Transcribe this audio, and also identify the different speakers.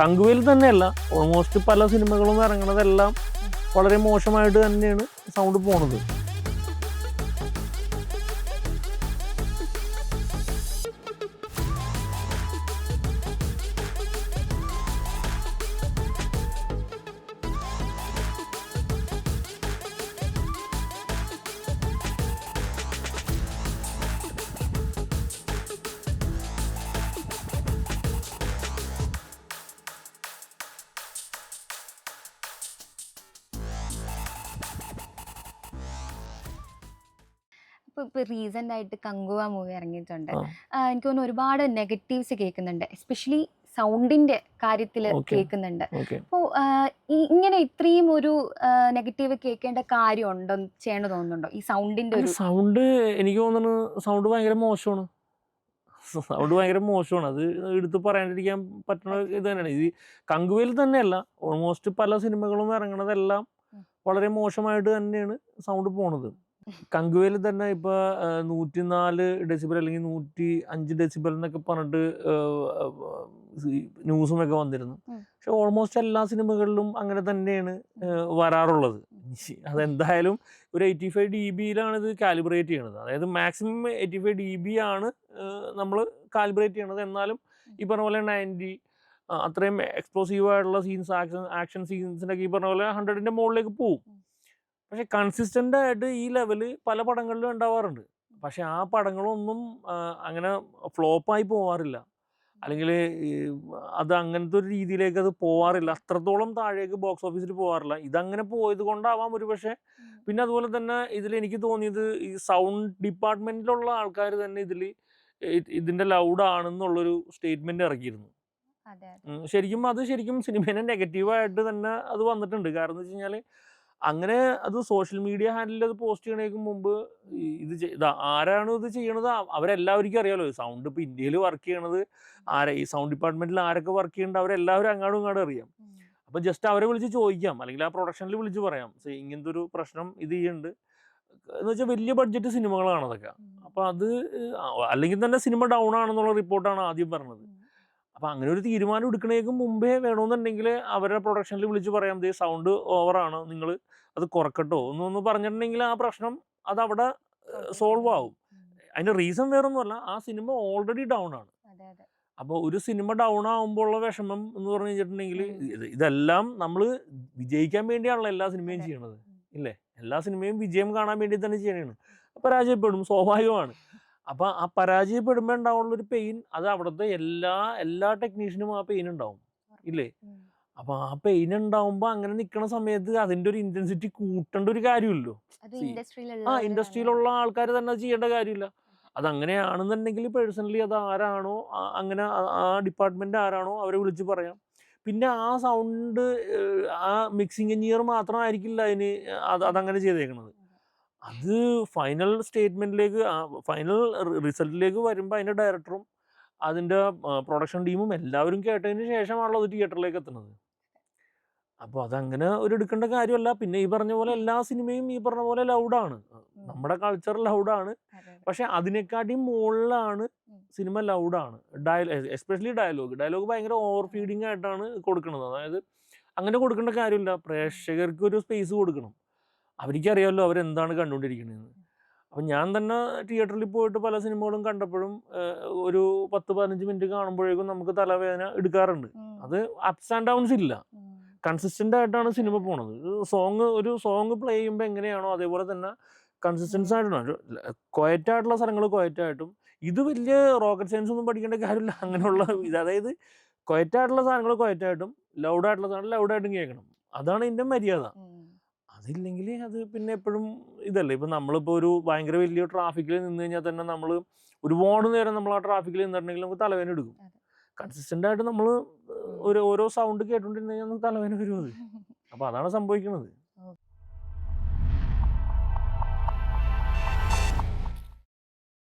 Speaker 1: കങ്കുവയിൽ തന്നെയല്ല. ഓൾമോസ്റ്റ് പല സിനിമകളും ഇറങ്ങണതെല്ലാം വളരെ മോശമായിട്ട് തന്നെയാണ് സൗണ്ട് പോണത്.
Speaker 2: ഇപ്പൊ ഇപ്പൊ റീസെന്റ് ആയിട്ട് കങ്കുവ മൂവി ഇറങ്ങിയിട്ടുണ്ട്. എനിക്ക് തോന്നുന്നു ഒരുപാട് നെഗറ്റീവ്സ് കേൾക്കുന്നുണ്ട്. എസ്പെഷ്യലി സൗണ്ടിന്റെ കാര്യത്തിൽ. കേൾക്കുന്നുണ്ട്.
Speaker 1: അപ്പോ
Speaker 2: അപ്പോൾ ഇങ്ങനെ ഇത്രയും ഒരു നെഗറ്റീവ് കേൾക്കേണ്ട കാര്യം ഉണ്ടോ ചെയ്യേണ്ട തോന്നുന്നുണ്ടോ? ഈ സൗണ്ടിന്റെ ഒരു
Speaker 1: സൗണ്ട് എനിക്ക് തോന്നുന്നു സൗണ്ട് ഭയങ്കര മോശമാണ്. സൗണ്ട് ഭയങ്കര മോശമാണ്. അത് എടുത്ത് പറയാണ്ടിരിക്കാൻ പറ്റുന്ന ഇത് തന്നെയാണ്. ഇത് കങ്കുവയിൽ തന്നെയല്ല. ഓൾമോസ്റ്റ് പല സിനിമകളും ഇറങ്ങണതെല്ലാം. വളരെ മോശമായിട്ട് തന്നെയാണ് സൗണ്ട് പോണത്. കങ്കുവയിൽ തന്നെ ഇപ്പൊ നൂറ്റിനാല് ഡെസിബൽ അല്ലെങ്കിൽ നൂറ്റി അഞ്ച് ഡെസിബൽ എന്നൊക്കെ പറഞ്ഞിട്ട് ന്യൂസും ഒക്കെ വന്നിരുന്നു. പക്ഷെ ഓൾമോസ്റ്റ് എല്ലാ സിനിമകളിലും അങ്ങനെ തന്നെയാണ് വരാറുള്ളത്. അതെന്തായാലും ഒരു എയ്റ്റി ഫൈവ് ഡി ബിയിലാണ് ഇത് കാലിബ്രേറ്റ് ചെയ്യണത്. അതായത് maximum eighty five D B ആണ് നമ്മൾ കാലിബ്രേറ്റ് ചെയ്യണത്. എന്നാലും ഈ പറഞ്ഞ പോലെ നയന്റി അത്രയും എക്സ്പ്ലോസീവ് ആയിട്ടുള്ള സീൻസ് ആക്ഷൻ ആക്ഷൻ സീൻസിനൊക്കെ ഈ പറഞ്ഞ പോലെ ഹൺഡ്രഡിന്റെ മുകളിലേക്ക് പോകും. പക്ഷെ കൺസിസ്റ്റന്റ് ആയിട്ട് ഈ ലെവൽ പല പടങ്ങളിലും ഉണ്ടാവാറുണ്ട്. പക്ഷെ ആ പടങ്ങളൊന്നും അങ്ങനെ ഫ്ലോപ്പായി പോവാറില്ല. അല്ലെങ്കിൽ അത് അങ്ങനത്തെ ഒരു രീതിയിലേക്ക് അത് പോവാറില്ല. അത്രത്തോളം താഴേക്ക് ബോക്സ് ഓഫീസിൽ പോവാറില്ല. ഇതങ്ങനെ പോയത് കൊണ്ടാവാം ഒരു പക്ഷേ പിന്നെ അതുപോലെ തന്നെ ഇതിൽ എനിക്ക് തോന്നിയത് ഈ സൗണ്ട് ഡിപ്പാർട്ട്മെന്റിലുള്ള ആൾക്കാർ തന്നെ ഇതിൽ ഇതിന്റെ ലൗഡ് ആണെന്നുള്ളൊരു സ്റ്റേറ്റ്മെന്റ് ഇറക്കിയിരുന്നു. ശരിക്കും അത് ശരിക്കും സിനിമേനെ നെഗറ്റീവായിട്ട് തന്നെ അത് വന്നിട്ടുണ്ട്. കാരണം എന്ന് വെച്ച് കഴിഞ്ഞാൽ അങ്ങനെ അത് സോഷ്യൽ മീഡിയ ഹാൻഡിൽ അത് പോസ്റ്റ് ചെയ്യണേക്ക് മുമ്പ് ഇത് ഇതാ ആരാണ് ഇത് ചെയ്യണത്? അവ- അവരെല്ലാവർക്കും അറിയാലോ സൗണ്ട് ഇപ്പോൾ ഇന്ത്യയിൽ വർക്ക് ചെയ്യണത് ആരെ ഈ സൗണ്ട് ഡിപ്പാർട്ട്മെന്റിൽ ആരൊക്കെ വർക്ക് ചെയ്യുന്നുണ്ട് അവരെല്ലാവരും അങ്ങാടും ഇങ്ങാടും അറിയാം.
Speaker 2: അപ്പം
Speaker 1: അപ്പോൾ ജസ്റ്റ് അവരെ വിളിച്ച് ചോദിക്കാം അല്ലെങ്കിൽ ആ പ്രൊഡക്ഷനിൽ വിളിച്ച് പറയാം. "See, ഇങ്ങനത്തെ ഒരു പ്രശ്നം ഇത് ചെയ്യുന്നുണ്ട്. എന്ന് വെച്ചാൽ വലിയ ബഡ്ജറ്റ് സിനിമകളാണ് അതൊക്കെ.
Speaker 2: ഉം.
Speaker 1: അപ്പോൾ അത് അല്ലെങ്കിൽ തന്നെ സിനിമ ഡൗൺ ആണെന്നുള്ള റിപ്പോർട്ടാണ് ആദ്യം പറഞ്ഞത്. അപ്പോൾ അങ്ങനെ ഒരു തീരുമാനം എടുക്കണേക്ക് മുമ്പേ വേണമെന്നുണ്ടെങ്കിൽ അവരുടെ പ്രൊഡക്ഷനിൽ വിളിച്ച് പറയാം. ദേ സൗണ്ട് ഓവറാണ് നിങ്ങൾ അത് കുറക്കട്ടോ എന്നൊന്ന് പറഞ്ഞിട്ടുണ്ടെങ്കിൽ ആ പ്രശ്നം അത് അവിടെ സോൾവ് ആവും. അതിന്റെ റീസൺ വേറൊന്നുമല്ല. ആ സിനിമ ഓൾറെഡി ഡൗൺ ആണ്. അപ്പോൾ ഒരു സിനിമ ഡൗൺ ആകുമ്പോൾ ഉള്ള വിഷമം എന്ന് പറഞ്ഞു കഴിഞ്ഞിട്ടുണ്ടെങ്കിൽ ഇതെല്ലാം നമ്മൾ വിജയിക്കാൻ വേണ്ടിയാണല്ലോ എല്ലാ സിനിമയും. ചെയ്യണത്. ഇല്ലേ? എല്ലാ സിനിമയും വിജയം കാണാൻ വേണ്ടി തന്നെ ചെയ്യണതാണ് പരാജയപ്പെടും. സ്വാഭാവികമാണ്. അപ്പൊ ആ പരാജയപ്പെടുമ്പോൾ ഉണ്ടാവുള്ള ഒരു പെയിൻ അത് അവിടുത്തെ എല്ലാ എല്ലാ ടെക്നീഷ്യനും ആ പെയിൻ ഉണ്ടാവും. ഇല്ലേ. അപ്പൊ ആ പെയിൻ ഉണ്ടാവുമ്പോൾ അങ്ങനെ നിൽക്കുന്ന സമയത്ത് അതിന്റെ ഒരു ഇന്റൻസിറ്റി കൂട്ടേണ്ട ഒരു
Speaker 2: കാര്യമില്ലോ
Speaker 1: ആ ഇൻഡസ്ട്രിയിലുള്ള ആൾക്കാർ തന്നെ അത് ചെയ്യേണ്ട കാര്യമില്ല. അത് അതങ്ങനെയാണെന്നുണ്ടെങ്കിൽ പേഴ്സണലി അത് ആരാണോ അങ്ങനെ ആ- ഡിപ്പാർട്ട്മെന്റ് ആരാണോ അവരെ വിളിച്ച് പറയാം. പിന്നെ ആ സൗണ്ട് ആ മിക്സിംഗ് എഞ്ചിനീയർ മാത്രമായിരിക്കില്ല അതിന് അത് അതങ്ങനെ ചെയ്തേക്കണത്. അത് ഫൈനൽ സ്റ്റേറ്റ്മെന്റിലേക്ക് ഫൈനൽ റിസൾട്ടിലേക്ക് വരുമ്പോൾ അതിന്റെ ഡയറക്ടറും അതിന്റെ പ്രൊഡക്ഷൻ ടീമും എല്ലാവരും കേട്ടതിന് ശേഷമാണല്ലോ അത് തിയേറ്ററിലേക്ക് എത്തുന്നത്. അപ്പോൾ അതങ്ങനെ ഒരു എടുക്കേണ്ട കാര്യമല്ല. പിന്നെ ഈ പറഞ്ഞ പോലെ എല്ലാ സിനിമയും ഈ പറഞ്ഞ പോലെ ലൗഡാണ്. നമ്മുടെ കൾച്ചർ ലൗഡാണ്. പക്ഷെ അതിനെക്കാട്ടിയും മുകളിലാണ്. Cinema ലൗഡാണ്. Dialogue especially dialogue. Dialogue ഭയങ്കര ഓവർ ഫീഡിങ് ആയിട്ടാണ് കൊടുക്കുന്നത്. അതായത് അങ്ങനെ കൊടുക്കേണ്ട കാര്യമില്ല. പ്രേക്ഷകർക്ക് ഒരു സ്പേസ് കൊടുക്കണം. അവർക്കറിയാമല്ലോ അവരെന്താണ് കണ്ടുകൊണ്ടിരിക്കുന്നത് അപ്പം ഞാൻ തന്നെ തിയേറ്ററിൽ പോയിട്ട് പല സിനിമകളും കണ്ടപ്പോഴും ഒരു പത്ത് പതിനഞ്ച് മിനിറ്റ് കാണുമ്പോഴേക്കും നമുക്ക് തലവേദന എടുക്കാറുണ്ട്. അത് അപ്സ് ആൻഡ് ഡൗൺസ് ഇല്ല. കൺസിസ്റ്റന്റ് ആയിട്ടാണ് സിനിമ പോണത്. സോങ് ഒരു സോങ് പ്ലേ ചെയ്യുമ്പോൾ എങ്ങനെയാണോ അതേപോലെ തന്നെ കൺസിസ്റ്റൻസ് ആയിട്ടാണ്. ക്വയറ്റ് ആയിട്ടുള്ള സ്ഥലങ്ങൾ ക്വയറ്റ് ആയിട്ടും ഇത് വലിയ റോക്കറ്റ് സയൻസ് ഒന്നും പഠിക്കേണ്ട കാര്യമില്ല. അങ്ങനെയുള്ള ഇത് അതായത് ക്വയറ്റ് ആയിട്ടുള്ള സാധനങ്ങൾ ക്വയറ്റ് ലൗഡായിട്ടുള്ള സാധനങ്ങൾ ആയിട്ടുള്ള സാധനം ലൗഡ് ആയിട്ടും കേൾക്കണം. അതാണ് ഇതിന്റെ മര്യാദ. അതില്ലെങ്കിൽ അത് പിന്നെ എപ്പോഴും ഇതല്ലേ. ഇപ്പം നമ്മളിപ്പോൾ ഒരു ഭയങ്കര വലിയ ട്രാഫിക്കിൽ നിന്ന് കഴിഞ്ഞാൽ തന്നെ നമ്മൾ ഒരുപാട് നേരം നമ്മൾ ആ ട്രാഫിക്കിൽ നിന്നിട്ടുണ്ടെങ്കിൽ നമുക്ക് തലവേദന എടുക്കും.
Speaker 2: കൺസിസ്റ്റന്റ്
Speaker 1: കൺസിസ്റ്റന്റ് ആയിട്ട് നമ്മൾ ഒരു ഓരോ സൗണ്ട് കേട്ടുകൊണ്ടിരുന്നു കഴിഞ്ഞാൽ നമുക്ക് തലവേദന വരും അത് അപ്പോൾ അതാണ് സംഭവിക്കുന്നത്